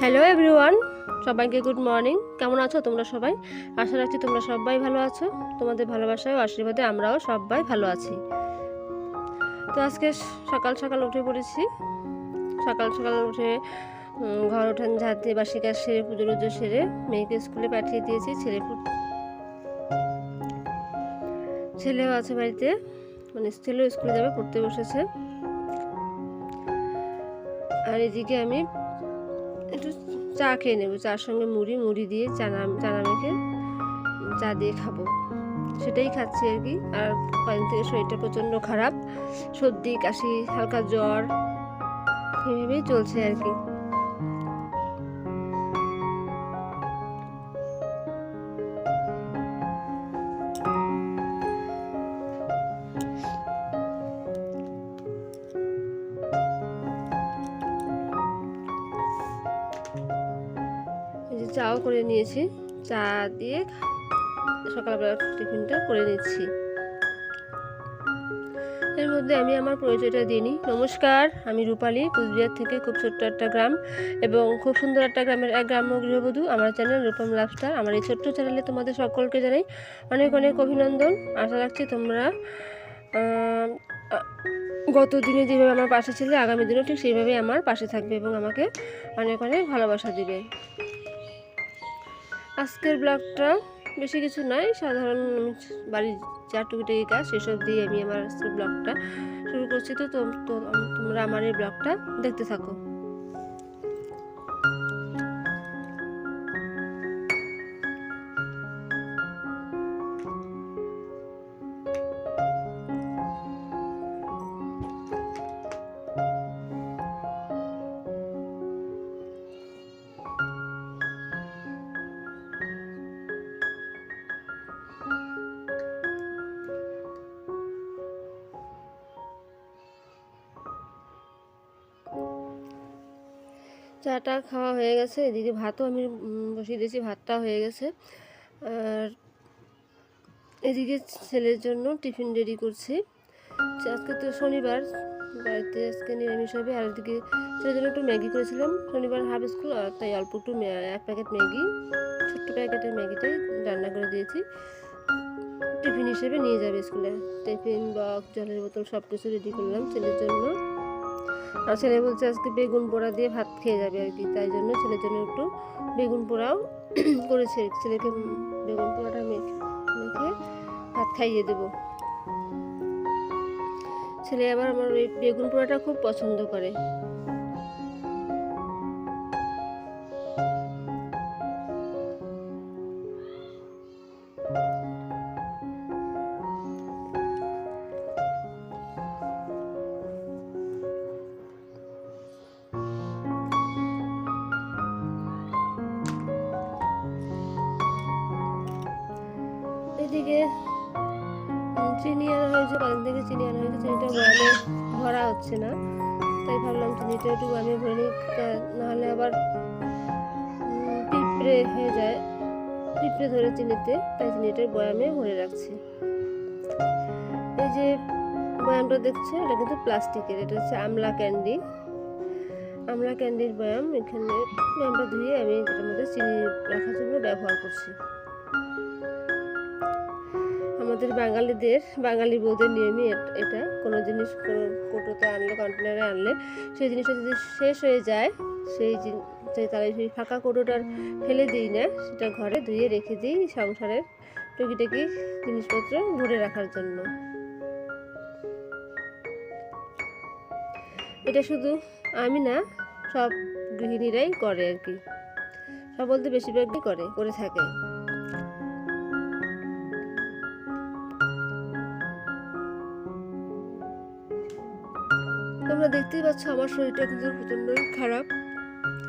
Hello everyone সবাইকে good morning কেমন আছো তোমরা সবাই? আশা রাখছি তোমরা সবাই ভালো আছো। তোমাদের ভালোবাসায় ও আশীর্বাদে আমরাও সবাই ভালো আছি। তো আজকে সকাল সকাল উঠে পড়েছি। সকাল সকাল উঠে ঘর ওঠান ঝাঁট দিয়ে বাসি কাজ সেরে পুজো টুজো সেরে মেয়েকে স্কুলে পাঠিয়ে দিয়েছি। ছেলে ছেলেও আছে বাড়িতে। মানে ছেলেও স্কুলে যাবে, পড়তে বসেছে। আর এদিকে আমি একটু চা খেয়ে নেব। চার সঙ্গে মুড়ি মুড়ি দিয়ে চানা চানা মেখে চা দিয়ে খাব। সেটাই খাচ্ছি আর কি। আর কয়েকদিন থেকে শরীরটা প্রচণ্ড খারাপ, সর্দি, কাশি, হালকা জ্বর এইভাবেই চলছে আর কি। চাও করে নিয়েছি। চা দিয়ে সকালবেলা টিফিনটা করে নিচ্ছি। এর মধ্যে আমি আমার পরিচয়টা দিয়ে নিই। নমস্কার, আমি রূপালী, কুচবিহার থেকে খুব ছোট্ট একটা গ্রাম এবং খুব সুন্দর একটা গ্রামের এক গ্রাম্য গৃহবধূ। আমার চ্যানেল রূপম লাভস্টার। আমার এই ছোট্ট চ্যানেলে তোমাদের সকলকে জানাই অনেক অনেক অভিনন্দন। আশা রাখছি তোমরা গত দিনে যেভাবে আমার পাশে ছিলে, আগামী দিনেও ঠিক সেইভাবেই আমার পাশে থাকবে এবং আমাকে অনেক অনেক ভালোবাসা দিবে। আজকের ব্লগটা বেশি কিছু নয়, সাধারণ আমি বাড়ির যা টুকিটাকি কাজ সেসব দিয়ে আমি আমার আজকের ব্লগটা শুরু করছি। তো তোম- তো, তোমরা আমার এই ব্লগটা দেখতে থাকো। চাটা খাওয়া হয়ে গেছে। এদিকে ভাতও আমি বসিয়ে দিয়েছি, ভাতটা হয়ে গেছে। আর এদিকে ছেলের জন্য টিফিন রেডি করছি। আজকে তো শনিবার, বাড়িতে আজকে নিরামিষ হবে। আর এদিকে ছেলের জন্য একটু ম্যাগি করেছিলাম। শনিবার হাফ স্কুল, আর তাই অল্প একটু এক প্যাকেট ম্যাগি, ছোট্ট প্যাকেটের ম্যাগিটাই রান্না করে দিয়েছি। টিফিন হিসেবে নিয়ে যাবে স্কুলে। টিফিন, বক্স, জলের বোতল সব কিছু রেডি করলাম ছেলের জন্য। আর ছেলে বলছে আজকে বেগুন পোড়া দিয়ে ভাত খেয়ে যাবে আর কি, তাই জন্য ছেলের জন্য একটু বেগুন পোড়াও করেছে। ছেলেকে বেগুন পোড়াটা মেখে মেখে ভাত খাইয়ে দেব। ছেলে আবার আমার ওই বেগুন পোড়াটা খুব পছন্দ করে। উম, চিনি আনা হয়েছে কয়েক থেকে চিনি আনা হয়েছে চিনিটা বয়ামে ভরা হচ্ছে না তাই ভাবলাম চিনিটা একটু বয়ামে ভরে নিই নাহলে আবার পিঁপড়ে হয়ে যায় পিঁপড়ে ধরে চিনিতে তাই চিনিটা বয়ামে ভরে রাখছি। এই যে বয়ামটা দেখছ এটা কিন্তু প্লাস্টিকের এটা হচ্ছে আমলা ক্যান্ডি। আমলা ক্যান্ডির বয়াম এখানে বয়ামটা ধুয়ে আমি এটার মধ্যে চিনি রাখার জন্য ব্যবহার করছি। আমাদের বাঙালিদের, বাঙালি বউদের নিয়মই এটা। কোনো জিনিস কোনো কৌটোতে আনলে কন্টেনারে আনলে, সেই জিনিসটা যদি শেষ হয়ে যায়, সেই তাহলে সেই ফাঁকা কৌটোটার ফেলে দিই না, সেটা ঘরে ধুয়ে রেখে দিই সংসারের টুকিটাকি জিনিসপত্র ভরে রাখার জন্য। এটা শুধু আমি না, সব গৃহিণীরাই করে আর কি। সব বলতে বেশিরভাগই করে করে থাকে। তোমরা দেখতেই পাচ্ছ আমার শরীরটা কিন্তু প্রচণ্ডই খারাপ।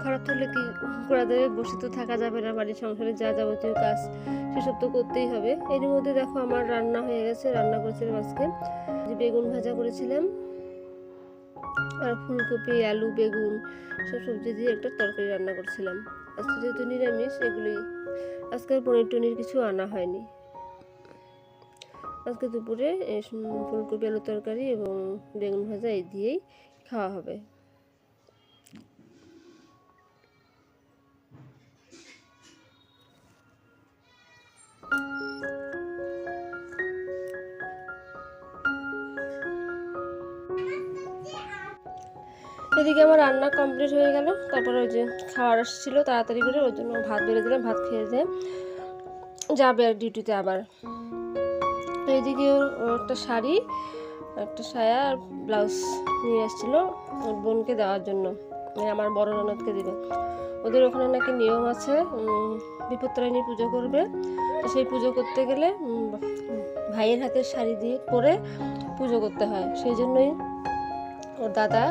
খারাপ থাকলে কি করা যাবে বসে তো থাকা যাবে না, বাড়ির সংসারে যা যাবতীয় কাজ সেসব তো করতেই হবে। এর মধ্যে দেখো আমার রান্না হয়ে গেছে, রান্না করেছিলাম আজকে। যে বেগুন ভাজা করেছিলাম, আর ফুলকপি, আলু, বেগুন সব সবজি দিয়ে একটা তরকারি রান্না করছিলাম। আজকে যেহেতু নিরামিষ, এগুলোই। আজকে পনির টনির কিছু আনা হয়নি। আজকে দুপুরে ফুলকপি আলু তরকারি এবং বেগুন ভাজা এই দিয়েই খাওয়া হবে। এদিকে আমার রান্না কমপ্লিট হয়ে গেল। তারপরে ওই যে খাওয়ার আসছিল, তাড়াতাড়ি করে ওই জন্য ভাত বেড়ে দিলাম, ভাত খেয়ে যেয়ে যাবে আর ডিউটিতে আবার। তো এদিকে একটা শাড়ি একটা সায়া আর ব্লাউজ নিয়ে এসেছিল ওর বোনকে দেওয়ার জন্য। মানে আমার বড় ননদকে দিবে। ওদের ওখানে নাকি নিয়ম আছে উম, বিপত্তারিণী পুজো করবে। সেই পুজো করতে গেলে ভাইয়ের হাতের শাড়ি দিয়ে পরে পুজো করতে হয়। সেই জন্যই ওর দাদা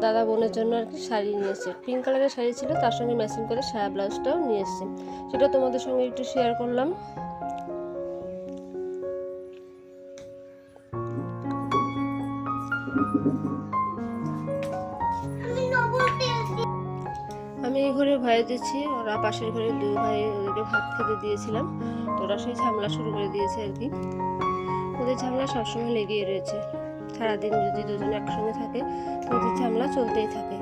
দাদা বোনের জন্য আর কি শাড়ি নিয়েছে পিঙ্ক কালারের শাড়ি ছিল তার সঙ্গে ম্যাচিং করে সায়া ব্লাউজটাও নিয়ে এসেছে। সেটা তোমাদের সঙ্গে একটু শেয়ার করলাম। আমি এই ঘরে ভয় দিচ্ছি, ওরা পাশের ঘরে দুই ভাই ওদেরকে ভাত খেতে দিয়েছিলাম। তো ওরা সেই ঝামেলা শুরু করে দিয়েছে আর কি। ওদের ঝামেলা সবসময় লেগেই রয়েছে। সারাদিন যদি দুজন একসঙ্গে থাকে ওদের ঝামেলা চলতেই থাকে।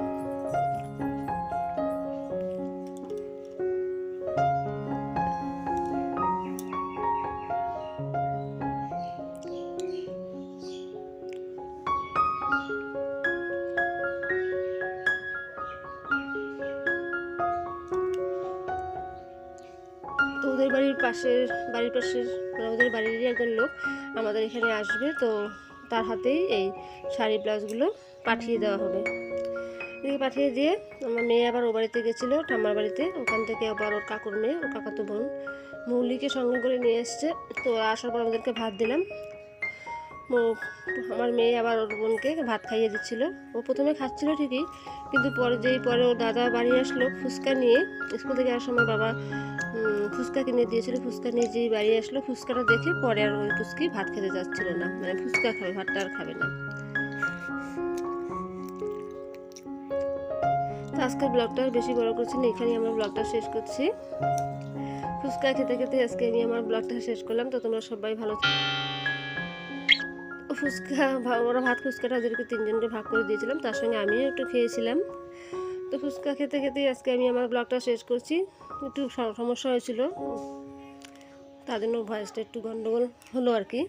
পাশের বাড়ির পাশের মানে ওদের বাড়িরই একজন লোক আমাদের এখানে আসবে, তো তার হাতেই এই শাড়ি, ব্লাউজগুলো পাঠিয়ে দেওয়া হবে। এদিকে পাঠিয়ে দিয়ে আমার মেয়ে আবার ও বাড়িতে গেছিল, ঠাম্মার বাড়িতে। ওখান থেকে আবার ওর কাকুর মেয়ে, ওর কাকাতো বোন মৌলিকে সঙ্গে করে নিয়ে এসছে। তো আসার পর আমাদেরকে ভাত দিলাম। আমার মেয়ে আবার ওর বোনকে ভাত খাইয়ে দিচ্ছিল। ও প্রথমে খাচ্ছিল ঠিকই, কিন্তু পরে যেই পরে ওর দাদা বাড়ি আসলো ফুচকা নিয়ে, স্কুল থেকে আসার সময় বাবা ফুচকা কিনে দিয়েছিল, ফুচকা নিয়ে বাড়ি আসলো। ফুচকাটা দেখে পরে আর ওই ফুচকি ভাত খেতে যাচ্ছিল না। মানে ফুচকা খাবে, ভাতটা আর খাবে না। তো আজকের ব্লগটা বেশি বড় করছি না, এখানেই আমার ব্লগটা শেষ করছি। ফুচকা খেতে খেতে আজকে আমি আমার ব্লগটা শেষ করলাম। তো তোমরা সবাই ভালো। ফুচকা ওরা ভাত ফুচকাটা ওদেরকে তিনজনকে ভাগ করে দিয়েছিলাম, তার সঙ্গে আমিও একটু খেয়েছিলাম। তো ফুচকা খেতে খেতেই আজকে আমি আমার ব্লগটা শেষ করছি। একটু সমস্যা হয়েছিল। তার জন্য ভয়েসটা একটু গন্ডগোল হলো আর কি।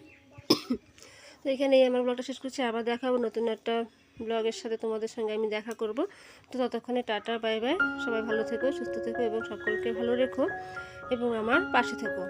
তো এখানেই আমার ব্লগটা শেষ করছি। আবার দেখাবো নতুন একটা ব্লগের সাথে তোমাদের সঙ্গে আমি দেখা করব। তো ততক্ষণে টাটা বাই বাই সবাই ভালো থেকো, সুস্থ থেকো এবং সকলকে ভালো রেখো এবং আমার পাশে থেকো।